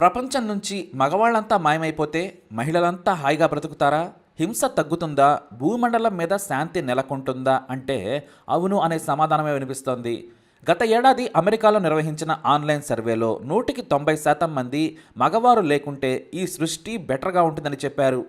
ప్రపంచం నుంచి మగవాళ్ళంతా మాయమైపోతే మహిళలంతా హాయిగా బ్రతుకుతారా? హింస తగ్గుతుందా? భూమండలం మీద శాంతి నెలకొంటుందా అంటే అవును అనే సమాధానమే వినిపిస్తోంది. గత ఏడాది అమెరికాలో నిర్వహించిన ఆన్లైన్ సర్వేలో నూటికి తొంభై శాతం మంది మగవారు లేకుంటే ఈ సృష్టి బెటర్గా ఉంటుందని చెప్పారు.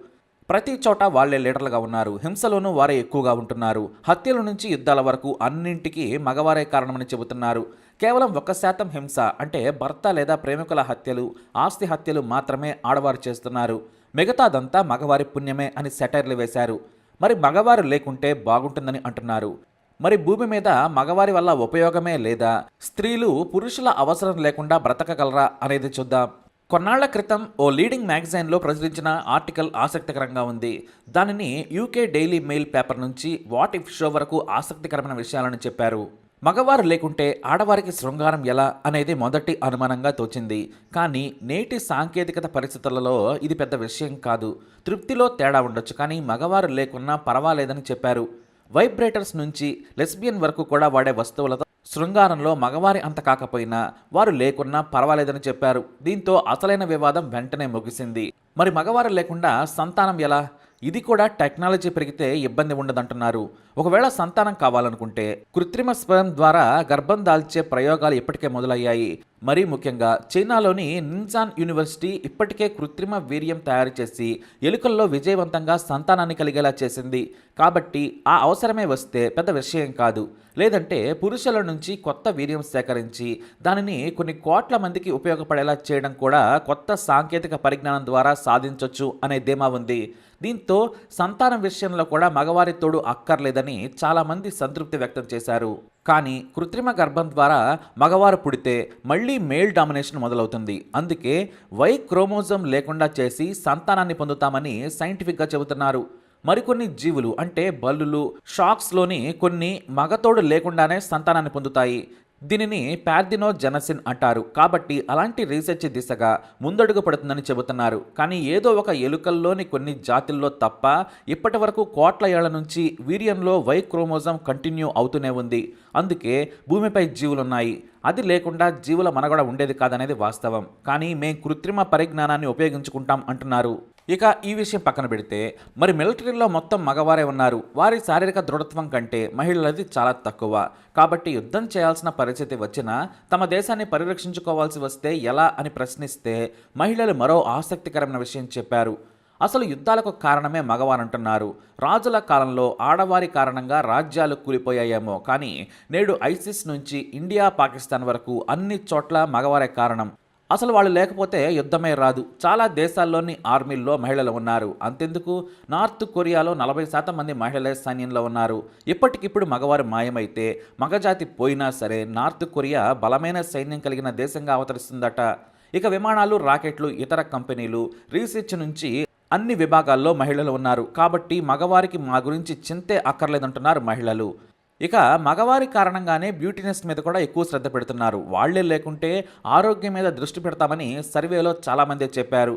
ప్రతి చోట వాళ్ళే లీడర్లుగా ఉన్నారు. హింసలోనూ వారే ఎక్కువగా ఉంటున్నారు. హత్యల నుంచి యుద్ధాల వరకు అన్నింటికీ మగవారే కారణమని చెబుతున్నారు. కేవలం ఒక శాతం హింస అంటే భర్త లేదా ప్రేమికుల హత్యలు ఆస్తి హత్యలు మాత్రమే ఆడవారు చేస్తున్నారు. మిగతాదంతా మగవారి పుణ్యమే అని సెటైర్లు వేశారు. మరి మగవారు లేకుంటే బాగుంటుందని అంటున్నారు. మరి భూమి మీద మగవారి వల్ల ఉపయోగమే లేదా? స్త్రీలు పురుషుల అవసరం లేకుండా బ్రతకగలరా అనేది చూద్దాం. కొన్నాళ్ళ క్రితం ఓ లీడింగ్ మ్యాగజైన్లో ప్రచురించిన ఆర్టికల్ ఆసక్తికరంగా ఉంది. దానిని యూకే డైలీ మెయిల్ పేపర్ నుంచి వాట్ ఇఫ్ షో వరకు ఆసక్తికరమైన విషయాలను చెప్పారు. మగవారు లేకుంటే ఆడవారికి శృంగారం ఎలా అనేది మొదటి అనుమానంగా తోచింది. కానీ నేటి సాంకేతికత పరిస్థితులలో ఇది పెద్ద విషయం కాదు. తృప్తిలో తేడా ఉండొచ్చు కానీ మగవారు లేకున్నా పర్వాలేదని చెప్పారు. వైబ్రేటర్స్ నుంచి లెస్బియన్ వరకు కూడా వాడే వస్తువులతో శృంగారంలో మగవారి అంత కాకపోయినా వారు లేకున్నా పర్వాలేదని చెప్పారు. దీంతో అసలైన వివాదం వెంటనే ముగిసింది. మరి మగవారు లేకుండా సంతానం ఎలా? ఇది కూడా టెక్నాలజీ పెరిగితే ఇబ్బంది ఉండదంటున్నారు. ఒకవేళ సంతానం కావాలనుకుంటే కృత్రిమ స్పర్మ్ ద్వారా గర్భం దాల్చే ప్రయోగాలు ఇప్పటికే మొదలయ్యాయి. మరీ ముఖ్యంగా చైనాలోని నిన్సాన్ యూనివర్సిటీ ఇప్పటికే కృత్రిమ వీర్యం తయారు చేసి ఎలుకల్లో విజయవంతంగా సంతానాన్ని కలిగేలా చేసింది. కాబట్టి ఆ అవసరమే వస్తే పెద్ద విషయం కాదు. లేదంటే పురుషుల నుంచి కొత్త వీర్యం సేకరించి దానిని కొన్ని కోట్ల మందికి ఉపయోగపడేలా చేయడం కూడా కొత్త సాంకేతిక పరిజ్ఞానం ద్వారా సాధించవచ్చు అనే ధీమా ఉంది. దీంతో సంతానం విషయంలో కూడా మగవారి తోడు అక్కర్లేదని చాలామంది సంతృప్తి వ్యక్తం చేశారు. కానీ కృత్రిమ గర్భం ద్వారా మగవారు పుడితే మళ్ళీ మేల్ డామినేషన్ మొదలవుతుంది. అందుకే వై క్రోమోజోమ్ లేకుండా చేసి సంతానాన్ని పొందుతామని సైంటిఫిక్గా చెబుతున్నారు. మరికొన్ని జీవులు అంటే బల్లులు షాక్స్లోని కొన్ని మగతోడు లేకుండానే సంతానాన్ని పొందుతాయి. దీనిని ప్యార్థినో జనసిన్ అంటారు. కాబట్టి అలాంటి రీసెర్చ్ దిశగా ముందడుగు పడుతుందని చెబుతున్నారు. కానీ ఏదో ఒక ఎలుకల్లోని కొన్ని జాతుల్లో తప్ప ఇప్పటి వరకు కోట్ల ఏళ్ళ నుంచి వీర్యంలో వై క్రోమోజం కంటిన్యూ అవుతూనే ఉంది. అందుకే భూమిపై జీవులున్నాయి. అది లేకుండా జీవుల మనగడ ఉండేది కాదనేది వాస్తవం. కానీ మేం కృత్రిమ పరిజ్ఞానాన్ని ఉపయోగించుకుంటాం అంటున్నారు. ఇక ఈ విషయం పక్కన పెడితే మరి మిలిటరీలో మొత్తం మగవారే ఉన్నారు. వారి శారీరక దృఢత్వం కంటే మహిళలది చాలా తక్కువ. కాబట్టి యుద్ధం చేయాల్సిన పరిస్థితి వచ్చినా తమ దేశాన్ని పరిరక్షించుకోవాల్సి వస్తే ఎలా అని ప్రశ్నిస్తే మహిళలు మరో ఆసక్తికరమైన విషయం చెప్పారు. అసలు యుద్ధాలకు కారణమే మగవారంటున్నారు. రాజుల కాలంలో ఆడవారి కారణంగా రాజ్యాలు కూలిపోయాయేమో. కానీ నేడు ఐసిస్ నుంచి ఇండియా పాకిస్తాన్ వరకు అన్ని చోట్ల మగవారే కారణం. అసలు వాళ్ళు లేకపోతే యుద్ధమే రాదు. చాలా దేశాల్లోని ఆర్మీల్లో మహిళలు ఉన్నారు. అంతెందుకు? నార్త్ కొరియాలో నలభై శాతం మంది మహిళలే సైన్యంలో ఉన్నారు. ఇప్పటికిప్పుడు మగవారు మాయమైతే మగజాతి పోయినా సరే నార్త్ కొరియా బలమైన సైన్యం కలిగిన దేశంగా అవతరిస్తుందట. ఇక విమానాలు రాకెట్లు ఇతర కంపెనీలు రీసెర్చ్ నుంచి అన్ని విభాగాల్లో మహిళలు ఉన్నారు. కాబట్టి మగవారికి మా గురించి చింతే అక్కర్లేదంటున్నారు మహిళలు. ఇక మగవారి కారణంగానే బ్యూటీనెస్ మీద కూడా ఎక్కువ శ్రద్ధ పెడుతున్నారు. వాళ్ళే లేకుంటే ఆరోగ్యం మీద దృష్టి పెడతామని సర్వేలో చాలామంది చెప్పారు.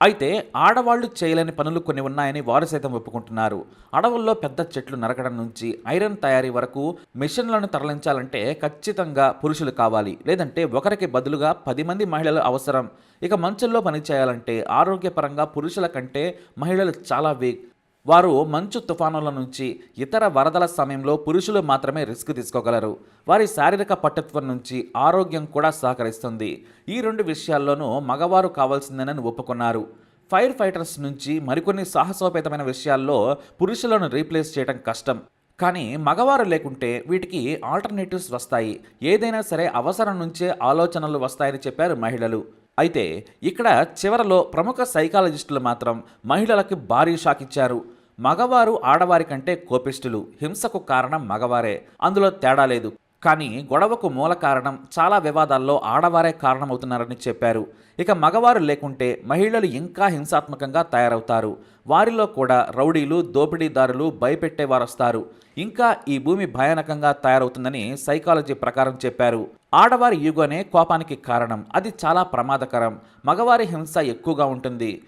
అయితే ఆడవాళ్ళు చేయలేని పనులు కొన్ని ఉన్నాయని వారు సైతం ఒప్పుకుంటున్నారు. అడవుల్లో పెద్ద చెట్లు నరకడం నుంచి ఐరన్ తయారీ వరకు మిషన్లను తరలించాలంటే ఖచ్చితంగా పురుషులు కావాలి. లేదంటే ఒకరికి బదులుగా పది మంది మహిళలు అవసరం. ఇక మంచుల్లో పని చేయాలంటే ఆరోగ్యపరంగా పురుషుల కంటే మహిళలు చాలా వీక్. వారు మంచు తుఫానుల నుంచి ఇతర వరదల సమయంలో పురుషులు మాత్రమే రిస్క్ తీసుకోగలరు. వారి శారీరక పట్టుత్వం నుంచి ఆరోగ్యం కూడా సహకరిస్తుంది. ఈ రెండు విషయాల్లోనూ మగవారు కావాల్సిందేనని ఒప్పుకున్నారు. ఫైర్ ఫైటర్స్ నుంచి మరికొన్ని సాహసోపేతమైన విషయాల్లో పురుషులను రీప్లేస్ చేయడం కష్టం. కానీ మగవారు లేకుంటే వీటికి ఆల్టర్నేటివ్స్ వస్తాయి. ఏదైనా సరే అవసరం నుంచే ఆలోచనలు వస్తాయని చెప్పారు మహిళలు. అయితే ఇక్కడ చివరలో ప్రముఖ సైకాలజిస్టులు మాత్రం మహిళలకు భారీ షాక్ ఇచ్చారు. మగవారు ఆడవారి కంటే కోపిష్టులు. హింసకు కారణం మగవారే. అందులో తేడా లేదు. కానీ గొడవకు మూల కారణం చాలా వివాదాల్లో ఆడవారే కారణమవుతున్నారని చెప్పారు. ఇక మగవారు లేకుంటే మహిళలు ఇంకా హింసాత్మకంగా తయారవుతారు. వారిలో కూడా రౌడీలు దోపిడీదారులు భయపెట్టేవారు వస్తారు ఇంకా ఈ భూమి భయానకంగా తయారవుతుందని సైకాలజీ ప్రకారం చెప్పారు. ఆడవారి ఈగోనే కోపానికి కారణం. అది చాలా ప్రమాదకరం. మగవారి హింస ఎక్కువగా ఉంటుంది.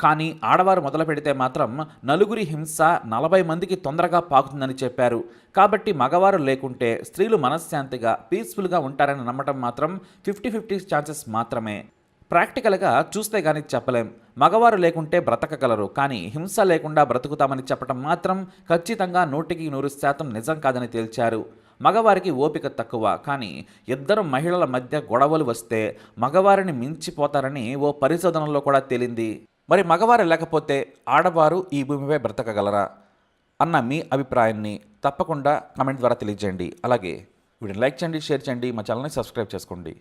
కానీ ఆడవారు మొదలు పెడితే మాత్రం నలుగురి హింస నలభై మందికి తొందరగా పాకుతుందని చెప్పారు. కాబట్టి మగవారు లేకుంటే స్త్రీలు మనశ్శాంతిగా పీస్ఫుల్గా ఉంటారని నమ్మటం మాత్రం ఫిఫ్టీ ఫిఫ్టీ ఛాన్సెస్ మాత్రమే. ప్రాక్టికల్గా చూస్తే కానీ చెప్పలేం. మగవారు లేకుంటే బ్రతకగలరు. కానీ హింస లేకుండా బ్రతుకుతామని చెప్పడం మాత్రం ఖచ్చితంగా నూటికి నూరు శాతం నిజం కాదని తేల్చారు. మగవారికి ఓపిక తక్కువ. కానీ ఇద్దరు మహిళల మధ్య గొడవలు వస్తే మగవారిని మించిపోతారని ఓ పరిశోధనలో కూడా తేలింది. మరి మగవారు లేకపోతే ఆడవారు ఈ భూమిపై బ్రతకగలరా? అన్న మీ అభిప్రాయాన్ని తప్పకుండా కమెంట్ ద్వారా తెలియజేయండి. అలాగే వీడిని లైక్ చేయండి షేర్ చేయండి మా ఛానల్ని సబ్స్క్రైబ్ చేసుకోండి.